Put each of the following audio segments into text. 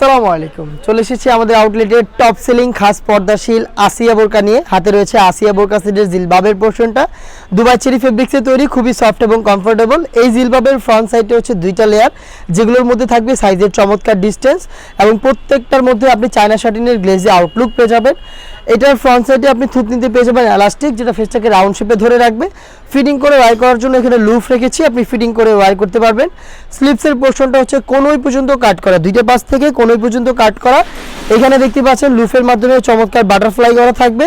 সালামু আলাইকুম। চলে এসেছি আমাদের আউটলেটের টপ সেলিং খাস পর্দাশীল আসিয়া বোরকা নিয়ে। হাতে রয়েছে আসিয়া বোরকা সেটের জিলবাবের পোর্শনটা। দুবাই চেরি ফেব্রিক্সে তৈরি, খুবই সফট এবং কমফোর্টেবল এই জিলবাবের ফ্রন্ট সাইডে হচ্ছে দুইটা লেয়ার যেগুলোর মধ্যে থাকবে সাইজের চমৎকার ডিস্টেন্স এবং প্রত্যেকটার মধ্যে আপনি চায়না শার্টিনের গ্লেজে আউটলুক পেয়ে যাবেন। এটার ফ্রন্ট সাইডে আপনি থুত নিতে পেয়ে যাবেন এলাস্টিক যেটা ফেসটাকে রাউন্ড শেপে ধরে রাখবে। ফিটিং করে ওয়ার করার জন্য এখানে লুফ রেখেছি, আপনি ফিটিং করে ওয়ার করতে পারবেন। স্লিপসের পোর্শনটা হচ্ছে কোনোই পর্যন্ত কাট করা। দুইটা পাশ থেকে কোনোই পর্যন্ত কাট করা। এখানে দেখতে পাচ্ছেন লুফের মাধ্যমে চমৎকার বাটারফ্লাই করা থাকবে।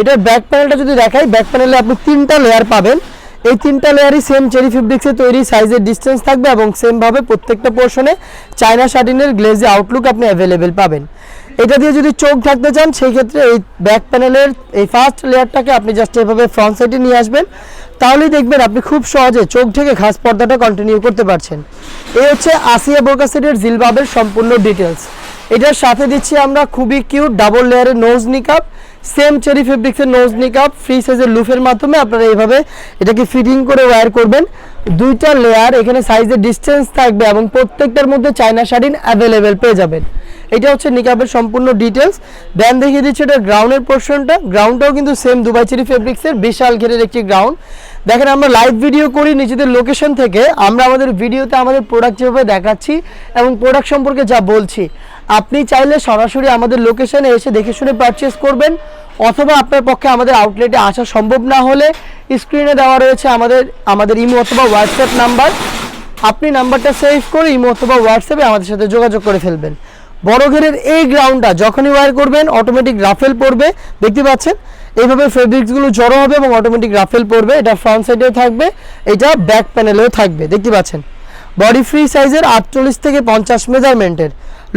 এটার ব্যাক প্যানেলটা যদি দেখাই ব্যাক প্যানেলে আপনি তিনটা লেয়ার পাবেন। এই তিনটা লেয়ারই সেম চেরি ফেব্রিক্সে তৈরি সাইজের ডিস্টেন্স থাকবে এবং সেমভাবে প্রত্যেকটা পোর্শনে চায়না শার্টিনের গ্লেজে আউটলুক আপনি অ্যাভেলেবেল পাবেন। এটা দিয়ে যদি চোখ থাকতে চান, সেই ক্ষেত্রে এই ব্যাক প্যানেলের এই ফার্স্ট লেয়ারটাকে আপনি জাস্ট এভাবে ফ্রন্ট সাইডে নিয়ে আসবেন। তাহলেই দেখবেন আপনি খুব সহজে চোখ থেকে ঘাস পর্দাটা কন্টিনিউ করতে পারছেন। এই হচ্ছে আসিয়া বোরকা সেটের জিলবাবের সম্পূর্ণ ডিটেলস এটার সাথে দিচ্ছি আমরা খুবই কিউট ডাবল লেয়ারের নোজ নিকাপ সেম চেরি ফেব্রিক্সের নোজ নিকাপ ফ্রি সাইজের লুফের মাধ্যমে আপনারা এইভাবে এটাকে ফিটিং করে ওয়্যার করবেন। দুইটা লেয়ার এখানে সাইজের ডিস্টেন্স থাকবে এবং প্রত্যেকটার মধ্যে চায়না শাড়িন অ্যাভেলেবেল পেয়ে যাবেন। এটা হচ্ছে নিকাবের সম্পূর্ণ ডিটেলস দেন দেখিয়ে দিচ্ছি এটা গ্রাউন্ডের পোর্শনটা গ্রাউন্ডটাও কিন্তু সেম দুবাই চেরি ফেব্রিক্সের বিশাল ঘেরের একটি গ্রাউন্ড দেখেন আমরা লাইভ ভিডিও করি নিজেদের লোকেশন থেকে। আমরা আমাদের ভিডিওতে আমাদের প্রোডাক্ট যেভাবে দেখাচ্ছি এবং প্রোডাক্ট সম্পর্কে যা বলছি। আপনি চাইলে সরাসরি আমাদের লোকেশনে এসে দেখে শুনে পারচেস করবেন। অথবা আপনার পক্ষে আমাদের আউটলেটে আসা সম্ভব না হলে স্ক্রিনে দেওয়া রয়েছে আমাদের আমাদের ইমো অথবা হোয়াটসঅ্যাপ নাম্বার আপনি নাম্বারটা সেভ করে ইমো অথবা হোয়াটসঅ্যাপে আমাদের সাথে যোগাযোগ করে ফেলবেন। বড় ঘেরের এই গ্রাউন্ডটা যখনই ওয়্যার করবেন অটোমেটিক রাফেল পড়বে। দেখতে পাচ্ছেন? এইভাবে ফেব্রিক্সগুলো জড়ো হবে এবং অটোমেটিক রাফেল পড়বে। এটা ফ্রন্ট সাইডেও থাকবে, এটা ব্যাক প্যানেলেও থাকবে। দেখতে পাচ্ছেন? বডি ফ্রি সাইজের আটচল্লিশ থেকে পঞ্চাশ মেজারমেন্টের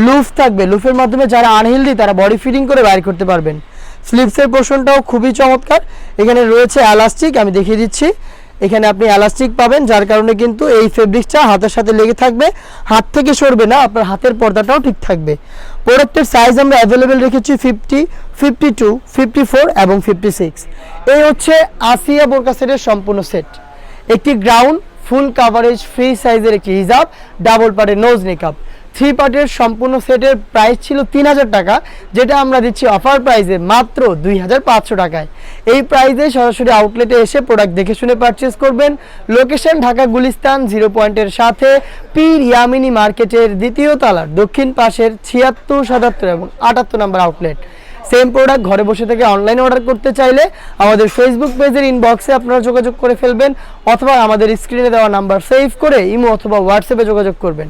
লুফ থাকবে। লুফের মাধ্যমে যারা আনহেলদি তারা বডি ফিটিং করে বাইর করতে পারবেন। স্লিপসের পোর্শনটাও খুবই চমৎকার। এখানে রয়েছে এলাস্টিক আমি দেখিয়ে দিচ্ছি। এখানে আপনি এলাস্টিক পাবেন, যার কারণে কিন্তু এই ফেব্রিক্সটা হাতের সাথে লেগে থাকবে, হাত থেকে সরবে না, আপনার হাতের পর্দাটাও ঠিক থাকবে। প্রোডাক্টের সাইজ আমরা অ্যাভেলেবেল রেখেছি fifty fifty two fifty four এবং ফিফটি সিক্স এই হচ্ছে আসিয়া বোরকা সেটের সম্পূর্ণ সেট একটি গ্রাউন্ড ফুল কাভারেজ ফ্রি সাইজের একটি হিজাব ডাবল পার্টের নোজ মেকআপ থ্রি পার্টের সম্পূর্ণ সেটের প্রাইস ছিল তিন হাজার টাকা, যেটা আমরা দিচ্ছি অফার প্রাইসে মাত্র দুই হাজার পাঁচশো টাকায়। এই প্রাইসে সরাসরি আউটলেটে এসে প্রোডাক্ট দেখে শুনে পারচেস করবেন। লোকেশন ঢাকা গুলিস্তান জিরো পয়েন্টের সাথে, পীর ইয়ামিনী মার্কেটের দ্বিতীয় তলার দক্ষিণ পাশের ছিয়াত্তর সাতাত্তর এবং আটাত্তর নম্বর আউটলেট। সেম প্রোডাক্ট ঘরে বসে থেকে অনলাইনে অর্ডার করতে চাইলে আমাদের ফেসবুক পেজের ইনবক্সে আপনারা যোগাযোগ করে ফেলবেন, অথবা আমাদের স্ক্রিনে দেওয়া নাম্বার সেভ করে ইমো অথবা হোয়াটসঅ্যাপে যোগাযোগ করবেন।